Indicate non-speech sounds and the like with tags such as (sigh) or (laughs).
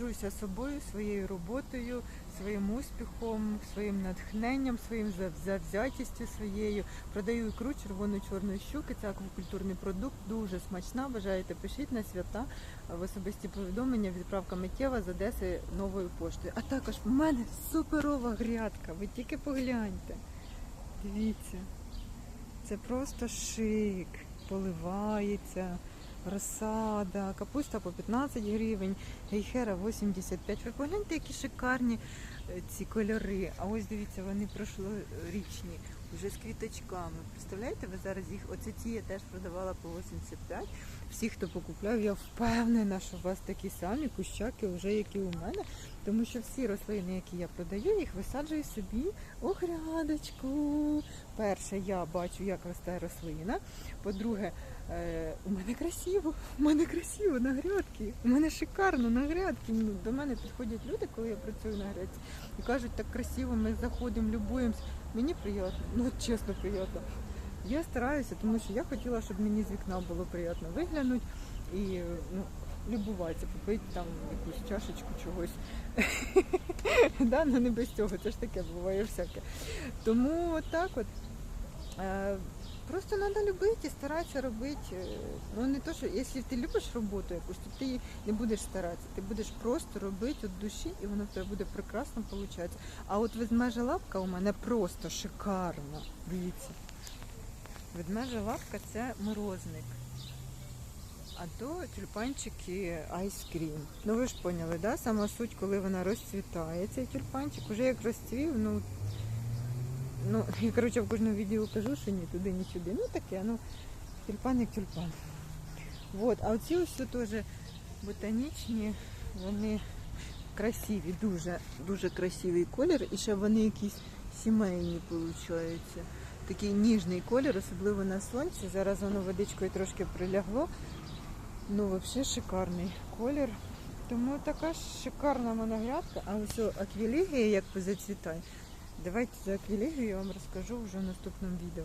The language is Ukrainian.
горжуся собою, своєю роботою, своїм успіхом, своїм натхненням, своїм завзятістю своєю. Продаю ікру червону чорної щуки. Це аквакультурний продукт, дуже смачна. Бажаєте, пишіть на свята в особисті повідомлення. Відправка миттєва з Одеси новою поштою. А також в мене суперова грядка. Ви тільки погляньте. Дивіться, це просто шик, поливається розсада, капуста по 15 гривень, гейхера 85. Ви погляньте, які шикарні е, ці кольори. А ось дивіться, вони прошлорічні, вже з квіточками. Представляєте, ви зараз їх, оце ці я теж продавала по 85. Всі, хто покупляв, я впевнена, що у вас такі самі кущаки, вже які у мене. Тому що всі рослини, які я продаю, їх висаджую собі у грядочку. Перше, я бачу, як росте рослина. По-друге, Е, у мене красиво, у мене красиво на грядці. У мене шикарно на грядці. Ну, До мене підходять люди, коли я працюю на грядці, і кажуть, так красиво, ми заходимо, любуємось. Мені приємно, ну чесно приємно. Я стараюся, тому що я хотіла, щоб мені з вікна було приємно виглянути і ну, любуватися, попити там якусь чашечку чогось. (laughs) да, ну не без цього, це ж таке буває всяке. Тому от так от. Е, Просто треба любити старатися робити. Е, Ну не то, що якщо ти любиш роботу якусь, то ти не будеш старатися. Ти будеш просто робити від душі, і воно в тебе буде прекрасно виходити. А от ведмежа лапка у мене просто шикарна. Дивіться. Ведмежа лапка це морозник. А то тюльпанчики айскрім. Ну ви ж поняли, да? Сама суть, коли вона розцвітає, цей тюльпанчик, уже як розцвів, ну Ну, (laughs) я коротше в кожному відео кажу, що ні туди, ні сюди. Ну таке, ну тюльпан як тюльпан. Вот. А оці ось теж ботанічні, вони красиві, дуже, дуже красивий колір. І ще вони якісь сімейні получаються. Такий ніжний колір, особливо на сонці. Зараз воно водичкою трошки прилягло. Ну, взагалі шикарний колір. Тому така шикарна моногрядка. А ось аквілігія як позацвітає. Давайте за аквілегію я вам розкажу вже в наступному відео.